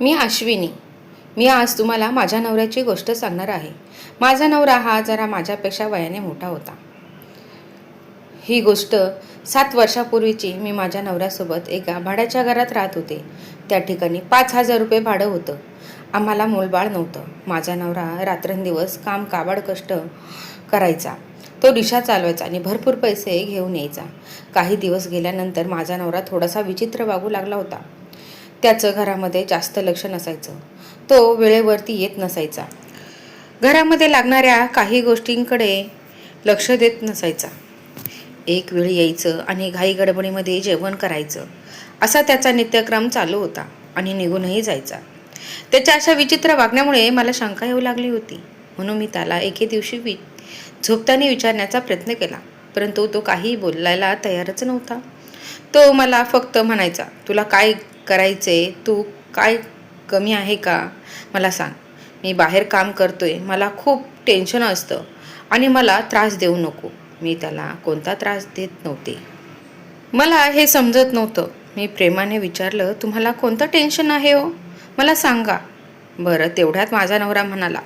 मी अश्विनी. मी आज तुम्हाला माझ्या नवऱ्याची गोष्ट सांगणार आहे. माझा नवरा हा जरा माझ्यापेक्षा वयाने मोठा होता. ही गोष्ट सात वर्षापूर्वीची मी माझ्या नवऱ्यासोबत एका भाड्याच्या घरात राहत होते. त्या ठिकाणी पाच हजार रुपये भाडं होतं. आम्हाला मूलबाळ नव्हतं. माझा नवरा रात्रंदिवस काम काबाड कष्ट करायचा. तो रिक्षा चालवायचा आणि भरपूर पैसे घेऊन यायचा. काही दिवस गेल्यानंतर माझा नवरा थोडासा विचित्र वागू लागला होता. त्याचं घरामध्ये जास्त लक्ष नसायचं. तो वेळेवरती येत नसायचा. घरामध्ये लागणाऱ्या काही गोष्टींकडे लक्ष देत नसायचा. एक वेळ यायचं आणि घाई गडबडीमध्ये जेवण करायचं असा त्याचा नित्यक्रम चालू होता आणि निघूनही जायचा. त्याच्या अशा विचित्र वागण्यामुळे मला शंका येऊ लागली होती. म्हणून मी त्याला एके दिवशी वि झोपताना विचारण्याचा प्रयत्न केला परंतु तो काही बोलायला तयारच नव्हता. तो मला फक्त म्हणायचा तुला काय करायचे तू काय कमी आहे का? मला सांग. मी बाहेर काम करतोय मला खूप टेन्शन असतं आणि मला त्रास देऊ नको. मी त्याला कोणता त्रास देत नव्हते. मला हे समजत नव्हतं. मी प्रेमाने विचारलं तुम्हाला कोणतं टेन्शन आहे हो? मला सांगा. बरं तेवढ्यात माझा नवरा म्हणाला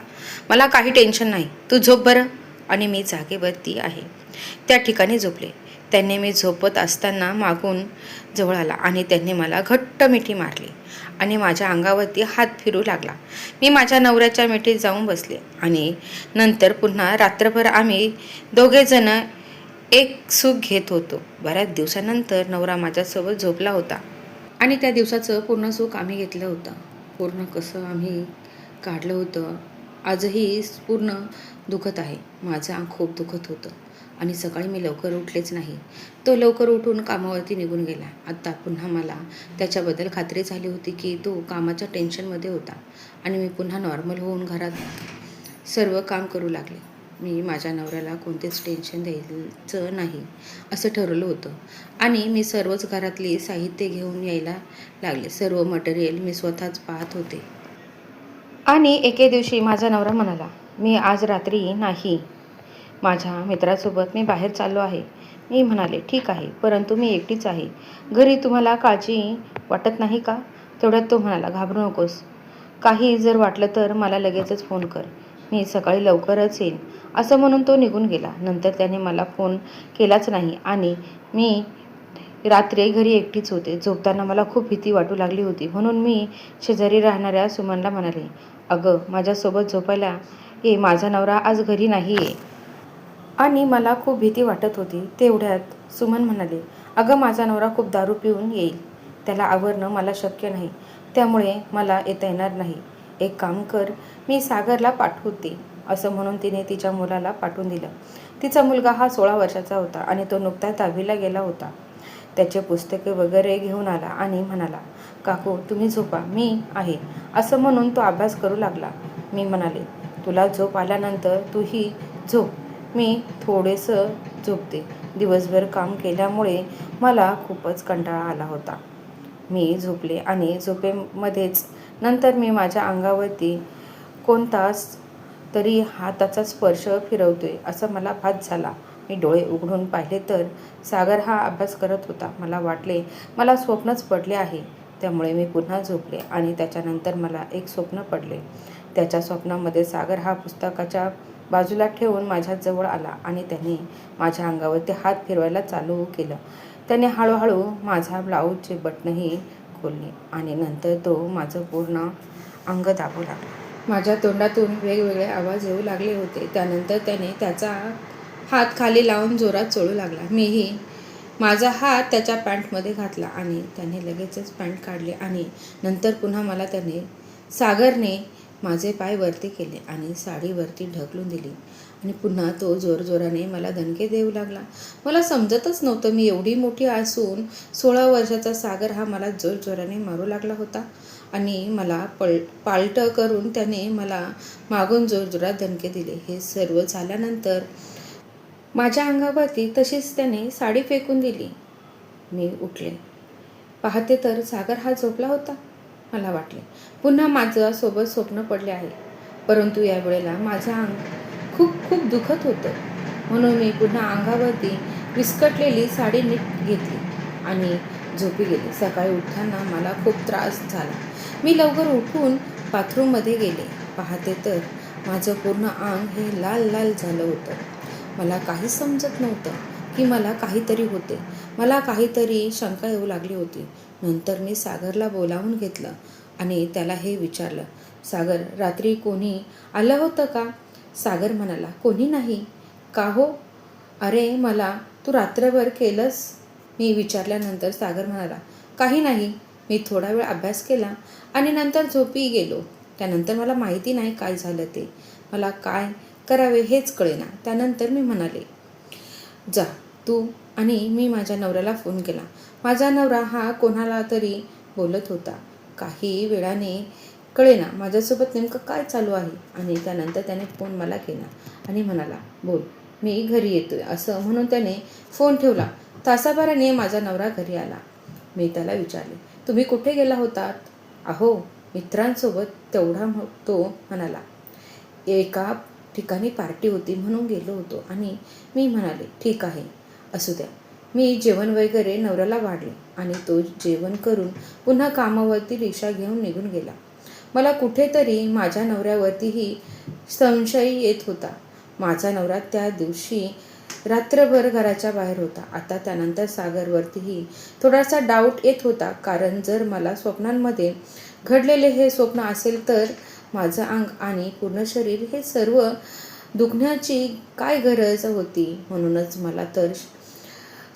मला काही टेन्शन नाही. तू झोप बरं. आणि मी जागेवरती आहे. त्या ठिकाणी झोपले. त्यांनी मी झोपत असताना मागून जवळ आला आणि त्यांनी मला घट्ट मिठी मारली आणि माझ्या अंगावरती हात फिरू लागला. मी माझ्या नवऱ्याच्या मिठीत जाऊन बसले आणि नंतर पुन्हा रात्रभर आम्ही दोघेजणं एक सुख घेत होतो. बऱ्याच दिवसानंतर नवरा माझ्यासोबत झोपला होता आणि त्या दिवसाचं पूर्ण सुख आम्ही घेतलं होतं. पूर्ण कसं आम्ही काढलं होतं आजही पूर्ण दुखत आहे. माझं अंग खूप दुखत होतं. आणि सकाळी मी लवकर उठलेच नाही. तो लवकर उठून कामावरती निघून गेला. आत्ता पुन्हा मला त्याच्याबद्दल खात्री झाली होती की तो कामाच्या टेन्शनमध्ये होता आणि मी पुन्हा नॉर्मल होऊन घरात सर्व काम करू लागले. मी माझ्या नवऱ्याला कोणतेच टेन्शन द्यायचं नाही असं ठरवलं होतं. आणि मी सर्वच घरातली साहित्य घेऊन यायला लागले. सर्व मटेरियल मी स्वतःच पाहत होते. आणि एके दिवशी माझा नवरा म्हणाला मी आज रात्री नाही. माझ्या मित्रासोबत मी बाहेर चाललो आहे. मी म्हणाले ठीक आहे परंतु मी एकटीच आहे. घरी तुम्हाला काळजी वाटत नाही का? तेवढ्यात तो म्हणाला घाबरू नकोस. काही जर वाटलं तर मला लगेचच फोन कर. मी सकाळी लवकरच येईन. असं म्हणून तो निघून गेला. नंतर त्याने मला फोन केलाच नाही आणि मी रात्री घरी एकटीच होते. झोपताना मला खूप भीती वाटू लागली होती. म्हणून मी शेजारी राहणाऱ्या सुमनला म्हणाले अगं माझ्यासोबत झोपायला ये. माझा नवरा आज घरी नाही आहे आणि मला खूप भीती वाटत होती. तेवढ्यात सुमन म्हणाले अगं माझा नवरा खूप दारू पिऊन येईल. त्याला आवरणं मला शक्य नाही. त्यामुळे मला येता येणार नाही. एक काम कर मी सागरला पाठवते असं म्हणून तिने तिच्या मुलाला पाठवून दिलं. तिचा मुलगा हा सोळा वर्षाचा होता आणि तो नुकताच दहावीला गेला होता. त्याचे पुस्तके वगैरे घेऊन आला आणि म्हणाला काकू तुम्ही झोपा मी आहे. असं म्हणून तो अभ्यास करू लागला. मी म्हणाले तुला झोप आल्यानंतर तूही झोप. मी थोडेसं झोपते. दिवसभर काम केल्यामुळे मला खूपच कंटाळा आला होता. मी झोपले आणि झोपेमध्येच नंतर मी माझ्या अंगावरती कोणताच तरी हाताचा स्पर्श फिरवतोय असं मला भास झाला. मी डोळे उघडून पाहिले तर सागर हा अभ्यास करत होता. मला वाटले मला स्वप्नच पडले आहे. त्यामुळे मी पुन्हा झोपले आणि त्याच्यानंतर मला एक स्वप्न पडले. त्याच्या स्वप्नामध्ये सागर हा पुस्तकाच्या बाजूला ठेवून माझ्याजवळ आला आणि त्याने माझ्या अंगावरती हात फिरवायला चालू केलं. त्याने हळूहळू माझा ब्लाऊजचे बटणही खोलले आणि नंतर तो माझं पूर्ण अंग दाबू लागला माझ्या तोंडातून वेगवेगळे आवाज येऊ लागले होते. त्यानंतर त्याने त्याचा हात खाली लावून जोरात चोळू लागला. मीही माझा हात त्याच्या पॅन्टमध्ये घातला आणि त्याने लगेचच पॅन्ट काढली आणि नंतर पुन्हा मला त्याने सागरने माझे पाय वरती केले आणि साडी वरती ढकलून दिली. आणि पुन्हा तो जोरजोराने मला धनके देऊ लागला. मला समजतच नव्हतं मी एवढी मोठी असून सोळा वर्षाचा सागर हा मला जोरजोराने मारू लागला होता. आणि मला पल पालटं करून त्याने मला मागून जोरजोरात धनके दिले. हे सर्व झाल्यानंतर माझ्या अंगावरती तशीच त्याने साडी फेकून दिली. मी उठले. पाहते तर सागर हा झोपला होता. मला वाटले. पुन्हा माझं सोबत स्वप्न पडले आहे. परंतु या वेळेला माझं अंग खूप खूप दुखत होतं. म्हणून मी पुन्हा अंगावरती विस्कटलेली साडी नीट घेतली आणि झोपी गेली. सकाळी उठताना मला खूप त्रास झाला. मी लवकर उठून बाथरूममध्ये गेले. पाहते तर माझं पूर्ण अंग हे लाल लाल झालं होतं. मला काहीच समजत नव्हतं की मला काहीतरी होते. मला काहीतरी शंका येऊ लागली होती. नंतर मी सागरला बोलावून घेतलं आणि त्याला हे विचारलं सागर रात्री कोणी आलं होतं का? सागर म्हणाला कोणी नाही. का हो? अरे मला तू रात्रभर केलंस? मी विचारल्यानंतर सागर म्हणाला काही नाही मी थोडा वेळ अभ्यास केला आणि नंतर झोपी गेलो. त्यानंतर मला माहिती नाही काय झालं ते. मला काय करावे हेच कळेना. त्यानंतर मी म्हणाले जा तू आणि मी माझ्या नवऱ्याला फोन केला. माझा नवरा हा कोणाला तरी बोलत होता. काही वेळाने कळेना माझ्यासोबत नेमकं काय चालू आहे आणि त्यानंतर त्याने फोन मला केला आणि म्हणाला बोल मी घरी येतोय. असं म्हणून त्याने फोन ठेवला. तासाभराने माझा नवरा घरी आला. मी त्याला विचारले तुम्ही कुठे गेला होतात? अहो मित्रांसोबत तेवढा तो म्हणाला एका ठिकाणी पार्टी होती म्हणून गेलो होतो. आणि मी म्हणाले ठीक आहे. असू द्या. मी जेवण वगैरे नवऱ्याला वाढले आणि तो जेवण करून पुन्हा कामावरती रिक्षा घेऊन निघून गेला. मला कुठेतरी माझ्या नवऱ्यावरतीही संशय येत होता. माझा नवरा त्या दिवशी रात्रभर घराच्या बाहेर होता. आता त्यानंतर सागरवरतीही थोडासा डाऊट येत होता. कारण जर मला स्वप्नांमध्ये घडलेले हे स्वप्न असेल तर माझं अंग आणि पूर्ण शरीर हे सर्व दुखण्याची काय गरज होती? म्हणूनच मला तर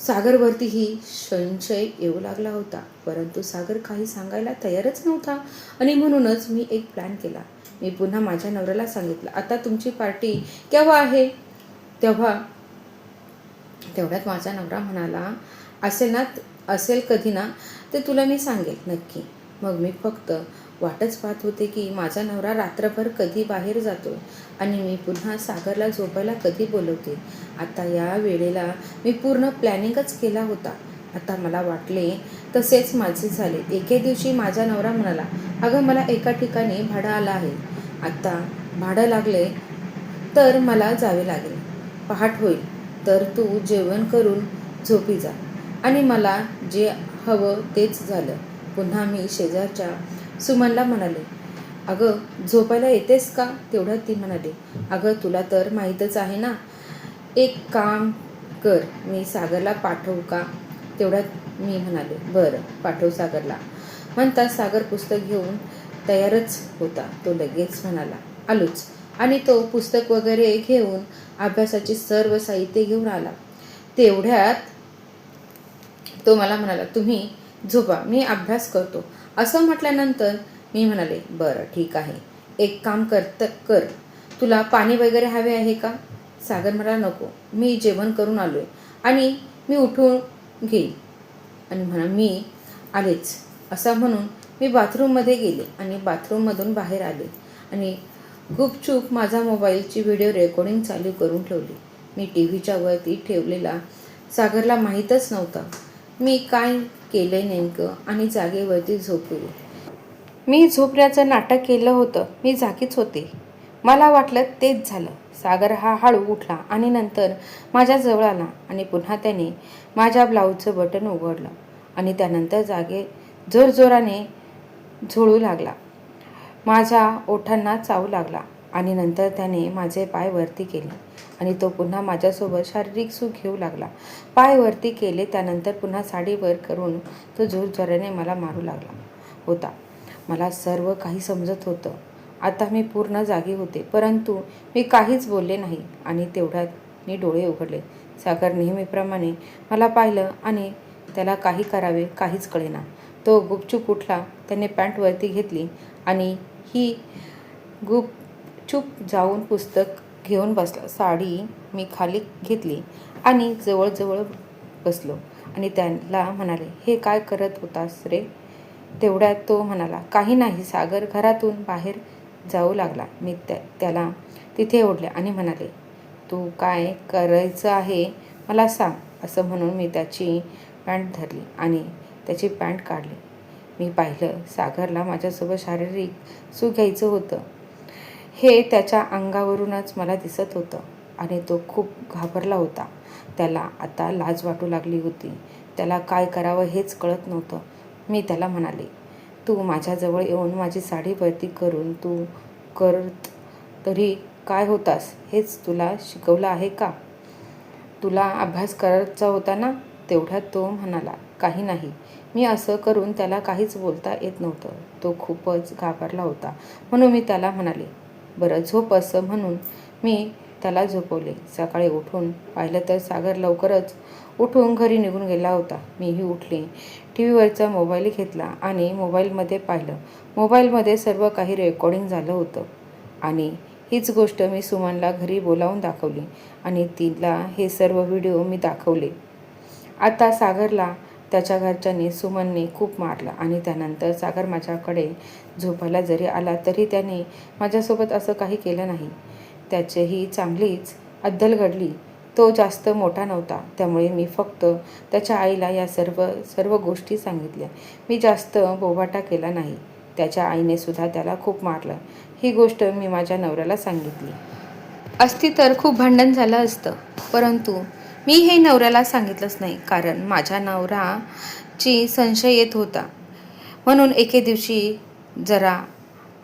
सागरवरतीही संशय येऊ लागला होता परंतु सागर काही सांगायला तयारच नव्हता. आणि म्हणूनच मी एक प्लॅन केला. मी पुन्हा माझ्या नवऱ्याला सांगितलं आता तुमची पार्टी केव्हा आहे? तेव्हा तेवढ्यात माझा नवरा म्हणाला असेल ना असेल कधी ना ते तुला मी सांगेल नक्की. मग मी फक्त वाटच पाहत होते की माझा नवरा रात्रभर कधी बाहेर जातो आणि मी पुन्हा सागरला झोपायला कधी बोलवते. आता या वेळेला मी पूर्ण प्लॅनिंगच केला होता. आता मला वाटले तसेच माझे झाले. एके दिवशी माझा नवरा म्हणाला अगं मला एका ठिकाणी भाडं आलं आहे. आता भाडं लागले तर मला जावे लागेल. पहाट होईल. तर तू जेवण करून झोपी जा. आणि मला जे हवं तेच झालं. पुन्हा मी शेजारच्या सुमनला म्हणाले अगं झोपायला येतेस का? तेवढ्यात ती म्हणाली अगं तुला तर माहीतच आहे ना. एक काम कर मी सागरला पाठवू का? तेवढ्यात मी म्हणाले बरं पाठव सागरला. म्हणता सागर पुस्तक घेऊन तयारच होता. तो लगेच म्हणाला आलोच. आणि तो पुस्तक वगैरे घेऊन अभ्यासाचे सर्व साहित्य घेऊन आला. तेवढ्यात तो मला म्हणाला तुम्ही झोपा मी अभ्यास करतो. असं म्हटल्यानंतर मी म्हणाले बरं ठीक आहे. एक काम करत कर. तुला पाणी वगैरे हवे आहे का? सागर म्हणाला नको. मी जेवण करून आलो आहे आणि मी उठून घेईल आणि म्हणा मी आलेच. असं म्हणून मी बाथरूममध्ये गेले आणि बाथरूममधून बाहेर आले आणि गुपचूप माझा मोबाईलची व्हिडिओ रेकॉर्डिंग चालू करून ठेवली. मी टी व्हीच्या वरती ठेवलेला सागरला माहीतच नव्हता. मी काय केलंय नेमकं? आणि जागेवरती झोपले मी झोपण्याचं नाटक केलं होतं. मी जागीच होते. मला वाटलं तेच झालं. सागर हा हळू उठला आणि नंतर माझ्या जवळ आला आणि पुन्हा त्याने माझ्या ब्लाऊजचं बटन उघडलं आणि त्यानंतर जागे जोरजोराने झोळू लागला. माझ्या ओठांना चावू लागला. आणि नंतर त्याने माझे पाय वरती केले आणि तो पुन्हा माझ्यासोबत शारीरिक सुख घेऊ लागला. पाय वरती केले त्यानंतर पुन्हा साडीवर करून तो जोरजोराने मला मारू लागला होता. मला सर्व काही समजत होतं. आता मी पूर्ण जागी होते परंतु मी काहीच बोलले नाही आणि तेवढ्यात मी डोळे उघडले. सागर नेहमीप्रमाणे मला पाहिलं आणि त्याला काही करावे काहीच कळेना. तो गुपचूप उठला त्याने पॅन्ट वरती घेतली आणि ही गुप गुपचूप जाऊन पुस्तक घेऊन बसला. साडी मी खाली घेतली आणि जवळजवळ बसलो. आणि त्याला म्हणाले हे काय करत होतास रे? तेवढ्यात तो म्हणाला काही नाही सागर घरातून बाहेर जाऊ लागला. मी त्या त्याला तिथे ओढले आणि म्हणाले तू काय करायचं आहे? मला सांग असं म्हणून मी त्याची पॅन्ट धरली आणि त्याची पॅन्ट काढली. मी पाहिलं सागरला माझ्यासोबत शारीरिक सुख घ्यायचं होतं. हे त्याच्या अंगावरूनच मला दिसत होतं आणि तो खूप घाबरला होता. त्याला आता लाज वाटू लागली होती. त्याला काय करावं हेच कळत नव्हतं. मी त्याला म्हणाले तू माझ्याजवळ येऊन माझी साडी वरती करून तू करत तरी काय होतास? हेच तुला शिकवलं आहे का? तुला अभ्यास करायचा होता ना? तेवढ्यात तो म्हणाला काही नाही. मी असं करून त्याला काहीच बोलता येत नव्हतं. तो खूपच घाबरला होता. म्हणून मी त्याला म्हणाले बरं झोप असं म्हणून मी त्याला झोपवले. सकाळी उठून पाहिलं तर सागर लवकरच उठून घरी निघून गेला होता. मीही उठले. टी व्हीवरचा मोबाईल घेतला आणि मोबाईलमध्ये पाहिलं. मोबाईलमध्ये सर्व काही रेकॉर्डिंग झालं होतं. आणि हीच गोष्ट मी सुमनला घरी बोलावून दाखवली आणि तिला हे सर्व व्हिडिओ मी दाखवले. आता सागरला त्याच्या घरच्यांनी सुमनने खूप मारलं आणि त्यानंतर सागर माझ्याकडे झोपायला जरी आला तरी त्याने माझ्यासोबत असं काही केलं नाही. त्याचीही चांगलीच अद्दल घडली. तो जास्त मोठा नव्हता. त्यामुळे मी फक्त त्याच्या आईला या सर्व सर्व गोष्टी सांगितल्या. मी जास्त बोभाटा केला नाही. त्याच्या आईने सुद्धा त्याला खूप मारलं. ही गोष्ट मी माझ्या नवऱ्याला सांगितली. असती तर खूप भांडण झालं असतं. परंतु मी हे नवऱ्याला सांगितलंच नाही कारण माझ्या नवराची संशय येत होता. म्हणून एके दिवशी जरा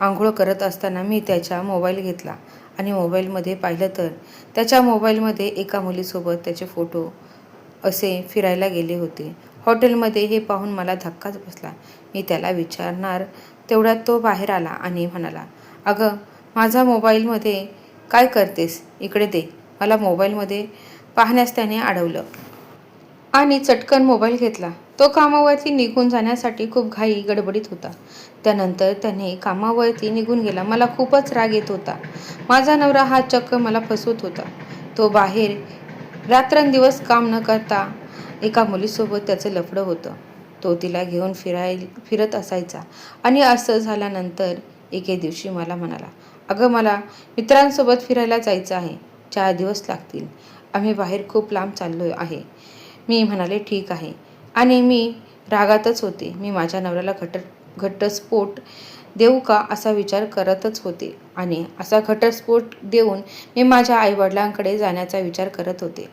आंघोळ करत असताना मी त्याचा मोबाईल घेतला आणि मोबाईलमध्ये पाहिलं तर त्याच्या मोबाईलमध्ये एका मुलीसोबत त्याचे फोटो असे फिरायला गेले होते. हॉटेलमध्ये हे पाहून मला धक्काच बसला. मी त्याला विचारणार तेवढ्यात तो बाहेर आला आणि म्हणाला अगं माझा मोबाईलमध्ये काय करतेस? इकडे दे. मला मोबाईलमध्ये पाहण्यास त्याने अडवलं. आणि चटकन मोबाईल घेतला. तो कामावरती निघून जाण्यासाठी खूप घाई गडबडीत होता. त्यानंतर त्याने कामावरती निघून गेला. मला खूपच राग येत होता. माझा नवरा हा चक्क मला फसवत होता. तो बाहेर रात्रंदिवस काम न करता एका मुलीसोबत त्याचं लफडं होतं. तो तिला घेऊन फिराय फिरत असायचा. आणि असं झाल्यानंतर एके दिवशी मला म्हणाला अगं मला मित्रांसोबत फिरायला जायचं आहे. चार दिवस लागतील. आम्ही बाहेर खूप लांब चाललो आहे. मी म्हणाले ठीक आहे. आणि मी रागातच होते. मी माझ्या नवऱ्याला घट घटस्फोट देऊ का असा विचार करतच होते. आणि असा घटस्फोट देऊन मी माझ्या आईवडिलांकडे जाण्याचा विचार करत होते.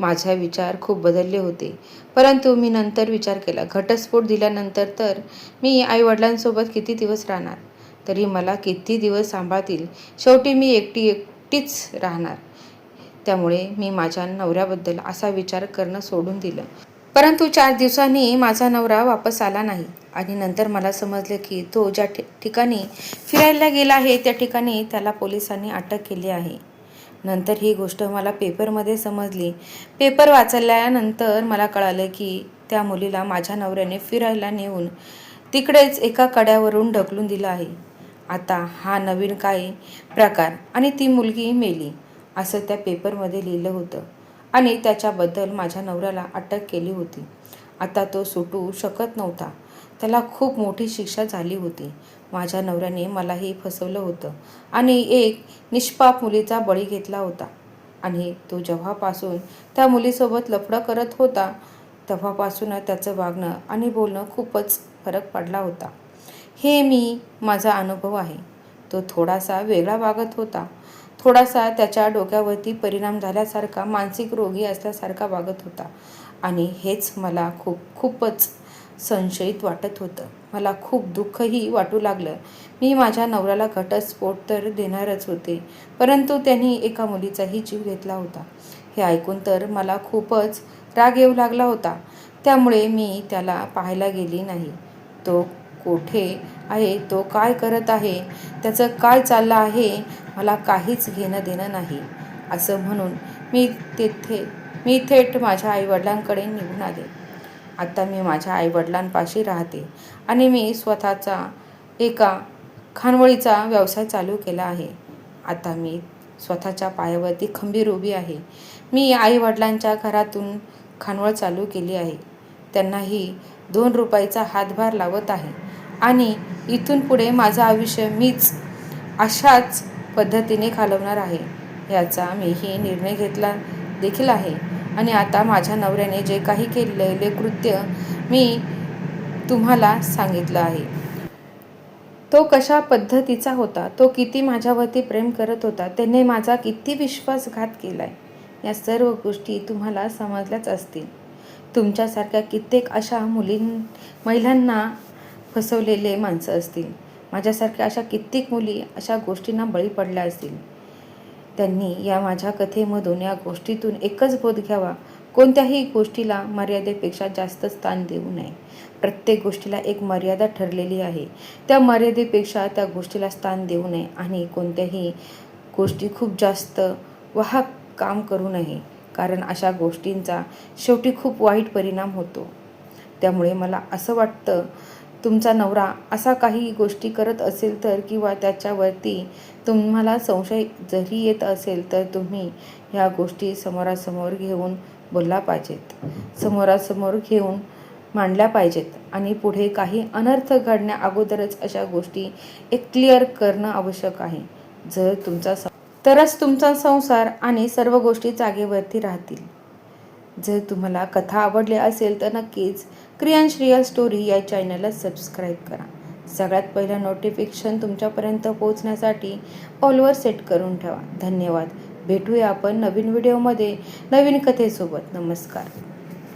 माझा विचार खूप बदलले होते. परंतु मी नंतर विचार केला. घटस्फोट दिल्यानंतर तर मी आईवडिलांसोबत किती दिवस राहणार? तरी मला किती दिवस सांभाळतील? शेवटी मी एकटी एकटीच राहणार. त्यामुळे मी माझ्या नवऱ्याबद्दल असा विचार करणं सोडून दिलं. परंतु चार दिवसांनी माझा नवरा वापस आला नाही आणि नंतर मला समजलं की तो ज्या ठि- ठिकाणी फिरायला गेला आहे त्या ठिकाणी त्याला पोलिसांनी अटक केली आहे. नंतर ही गोष्ट मला पेपरमध्ये समजली. पेपर वाचल्यानंतर मला कळालं की त्या मुलीला माझ्या नवऱ्याने फिरायला नेऊन तिकडेच एका कड्यावरून ढकलून दिलं आहे. आता हा नवीन काय प्रकार आणि ती मुलगी मेली. असं त्या पेपरमध्ये लिहिलं होतं. आणि त्याच्याबद्दल माझ्या नवऱ्याला अटक केली होती. आता तो सुटू शकत नव्हता. त्याला खूप मोठी शिक्षा झाली होती. माझ्या नवऱ्याने मलाही फसवलं होतं. आणि एक निष्पाप मुलीचा बळी घेतला होता. आणि तो जेव्हापासून त्या मुलीसोबत लफडं करत होता तेव्हापासून त्याचं वागणं आणि बोलणं खूपच फरक पडला होता. हे मी माझा अनुभव आहे. तो थोडासा वेगळा वागत होता. थोडासा त्याच्या डोक्यावरती परिणाम झाल्यासारखा मानसिक रोगी असल्यासारखा वागत होता. आणि हेच मला खूप खूपच संशयित वाटत होतं. मला खूप दुःखही वाटू लागलं. मी माझ्या नवऱ्याला घटस्फोट तर देणारच होते परंतु त्यांनी एका मुलीचाही जीव घेतला होता. हे ऐकून तर मला खूपच राग येऊ लागला होता. त्यामुळे मी त्याला पाहायला गेली नाही. तो कोठे आहे तो काय करत आहे त्याचं काय चाललं आहे मला काहीच घेणं देणं नाही. असं म्हणून मी तेथे मी थेट माझ्या आईवडिलांकडे निघून आले. आता मी माझ्या आईवडिलांपाशी राहते आणि मी स्वतःचा एका खानवळीचा व्यवसाय चालू केला आहे. आता मी स्वतःच्या पायावरती खंबीर उभी आहे. मी आईवडिलांच्या घरातून खानवळ चालू केली आहे. त्यांनाही दोन रुपयाचा हातभार लावत आहे. आणि इथून पुढे माझं आयुष्य मीच अशाच पद्धतीने घालवणार आहे याचा मीही निर्णय घेतला देखील आहे. आणि आता माझ्या नवऱ्याने जे काही केलेले कृत्य मी तुम्हाला सांगितलं आहे. तो कशा पद्धतीचा होता तो किती माझ्यावरती प्रेम करत होता त्याने माझा किती विश्वासघात केला आहे या सर्व गोष्टी तुम्हाला समजल्याच असतील. तुमच्यासारख्या कित्येक अशा मुलीं महिलांना फसवलेले माणसं असतील. माझ्यासारख्या अशा कित्येक मुली अशा गोष्टींना बळी पडल्या असतील. त्यांनी या माझ्या कथेमधून या गोष्टीतून एकच बोध घ्यावा. कोणत्याही गोष्टीला मर्यादेपेक्षा जास्त स्थान देऊ नये. प्रत्येक गोष्टीला एक मर्यादा ठरलेली आहे. त्या मर्यादेपेक्षा त्या गोष्टीला स्थान देऊ नये आणि कोणत्याही गोष्टी खूप जास्त वाहक काम करू नये कारण अशा गोष्टींचा शेवटी खूप वाईट परिणाम होतो. त्यामुळे मला असं वाटतं तुमचा नवरा असा काही गोष्टी करत असेल तर किंवा त्याच्यावरती तुम्हाला संशय जरी येत असेल तर तुम्ही ह्या गोष्टी समोरासमोर घेऊन बोलला पाहिजेत. समोरासमोर घेऊन मांडल्या पाहिजेत आणि पुढे काही अनर्थ घडण्या अगोदरच अशा गोष्टी एक क्लिअर करणं आवश्यक आहे. जर तुमचा तरच तुमचा संसार आणि सर्व गोष्टी जागेवरती राहतील. जर तुम्हाला कथा आवडली असेल तर नक्कीच क्रियांश रिअल स्टोरी या चॅनलला सबस्क्राईब करा. सगळ्यात पहिलं नोटिफिकेशन तुमच्यापर्यंत पोहोचण्यासाठी ऑलवर सेट करून ठेवा. धन्यवाद. भेटूया आपण नवीन व्हिडिओमध्ये नवीन कथेसोबत. नमस्कार.